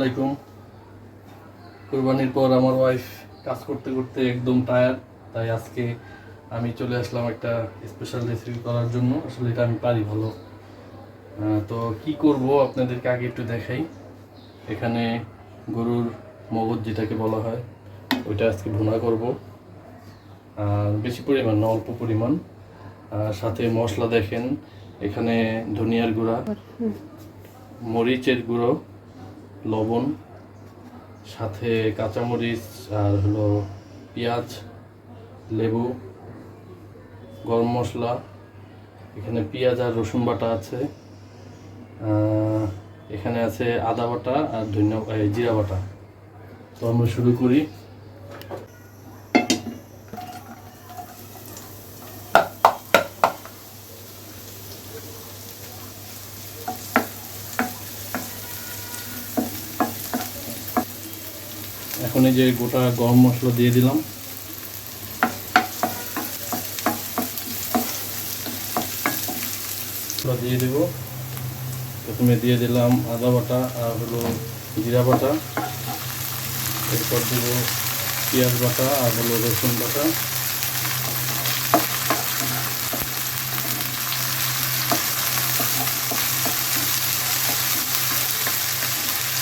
আলাইকুম। কুরবানির পর আমার ওয়াইফ কাজ করতে করতে একদম টায়ার্ড তাই আজকে আমি চলে আসলাম একটা স্পেশাল রেসিপি করার জন্য। আসলে এটা আমি পারি ভালো। তো কি করব আপনাদেরকে আগে একটু দেখাই। এখানে গরুর মগজ যেটাকে বলা হয় ওইটা আজকে ভুনা করব। আর বেশি পরিমাণ না অল্প পরিমাণ। আর সাথে মশলা দেখেন এখানে ধনিয়ার গুঁড়া মরিচের গুঁড়ো লবণ, সাথে কাঁচামরিচ আর হলো পেঁয়াজ, লেবু, গরম মশলা, এখানে পেঁয়াজ আর রসুন বাটা আছে এখানে আছে আদা বাটা আর ধন্য জিরা বাটা। তো আমরা শুরু করি। এখন যে গোটা গরম মশলা দিয়ে দিলাম। দিয়ে দেব। প্রথমে দিয়ে দিলাম আদা বাটা আর হলো জিরা বাটা। এরপর দেব পেঁয়াজ বাটা আর হলো রসুন বাটা।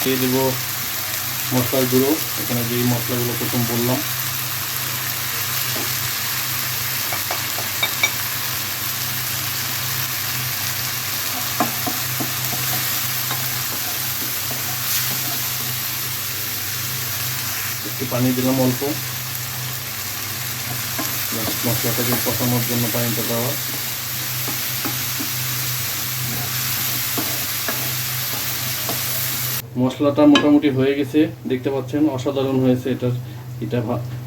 দিয়ে দেবো মশলার গুঁড়ো। এখানে যেই মশলাগুলো প্রথম বললাম। একটু পানি দিলাম অল্প। মশলাটাকে কষানোর জন্য পানিটা দেওয়া। মশলাটা মোটামুটি হয়ে গেছে, দেখতে পাচ্ছেন, অসাধারণ হয়েছে এটার, এটা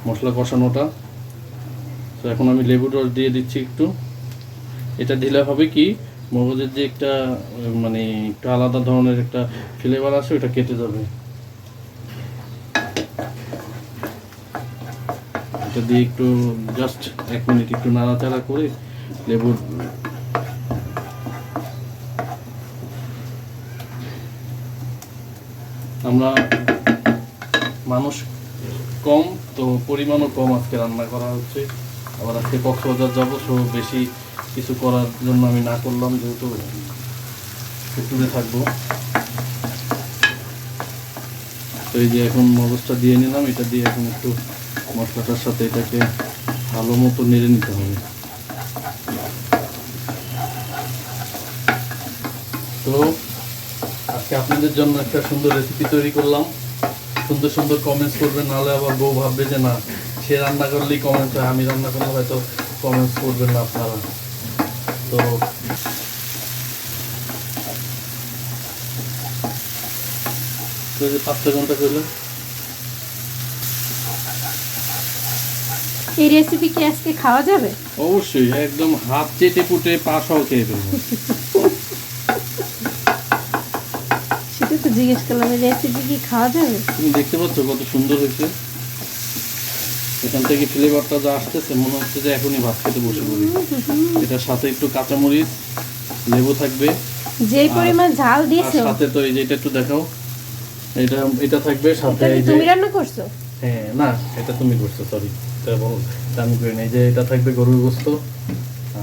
মশলা কষানোটা। তো এখন আমি লেবুর রস দিয়ে দিচ্ছি একটু। এটা দিলে হবে কি, মগজের যে একটা মানে একটু আলাদা ধরনের একটা ফ্লেভার আছে, ওটা কেটে যাবে। এটা দিয়ে একটু জাস্ট এক মিনিট একটু নাড়াচাড়া করে লেবুর আমরা মানুষ কম, তো পরিমাণও কম আজকে রান্না করা হচ্ছে। আবার আজকে কক্সবাজার যাব, সো বেশি কিছু করার জন্য আমি না করলাম, যেহেতু টুকটুকে থাকব। তো এই যে এখন মগজটা দিয়ে নিলাম, এটা দিয়ে এখন একটু মশলাটার সাথে এটাকে ভালো মতো নেড়ে নিতে হবে। তো আজকে আপনাদের জন্য একটা সুন্দর রেসিপি তৈরি করলাম। সুন্দর সুন্দর কমেন্টস করবেন নাহলে আবার বউ ভাববে যে না সে রান্না করলেই কমেন্টস হয় আমি রান্না করলে হয়তো কমেন্টস করবেন না আপনারা। তো তো এই যে পাঁচ ছয় ঘণ্টা করলেন এই রেসিপি কি আজকে খাওয়া যাবে? অবশ্যই একদম হাত চেটে পুটে পা সহ খেয়ে ফেলব সেটা তো জিজ্ঞেস করলাম রেসিপি কি খাওয়া যাবে? তুমি দেখতে পাচ্ছ কত সুন্দর হয়েছে। এখান থেকে ফ্লেভারটা যা আসতেছে মনে হচ্ছে যে এখনই ভাত খেতে বসে পড়ি এটার সাথে একটু কাঁচামরিচ লেবু থাকবে। যেই পরিমাণ ঝাল দিয়েছ। সাথে তো এই যে এটা একটু দেখাও। এটা এটা থাকবে সাথে এই যে তুমি রান্না করছ? হ্যাঁ না এটা তুমি করছ সরি এটা বল আমি করি না। এই যে এটা থাকবে গরুর গোস্ত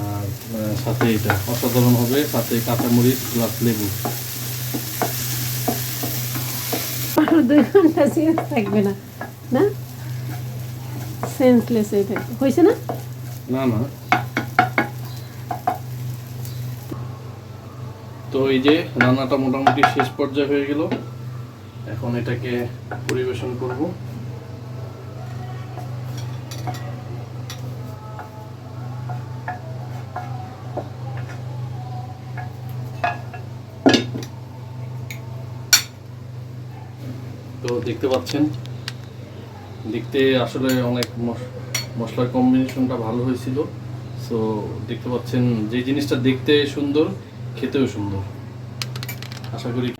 আর সাথে এটা। অসাধারণ হবে সাথে কাঁচামরিচ প্লাস লেবু। আরও দুই ঘণ্টা সেন্স থাকবে না। না? সেন্সলেস হয়ে থাকবে হয়েছে না? না না। তো এই যে রান্নাটা মোটামুটি শেষ পর্যায়ে হয়ে গেল। এখন এটাকে পরিবেশন করব। তো দেখতে পাচ্ছেন, দেখতে আসলে অনেক মশ- মশলার কম্বিনেশনটা ভালো হয়েছিল। সো দেখতে পাচ্ছেন, যে জিনিসটা দেখতে সুন্দর, খেতেও সুন্দর। আশা করি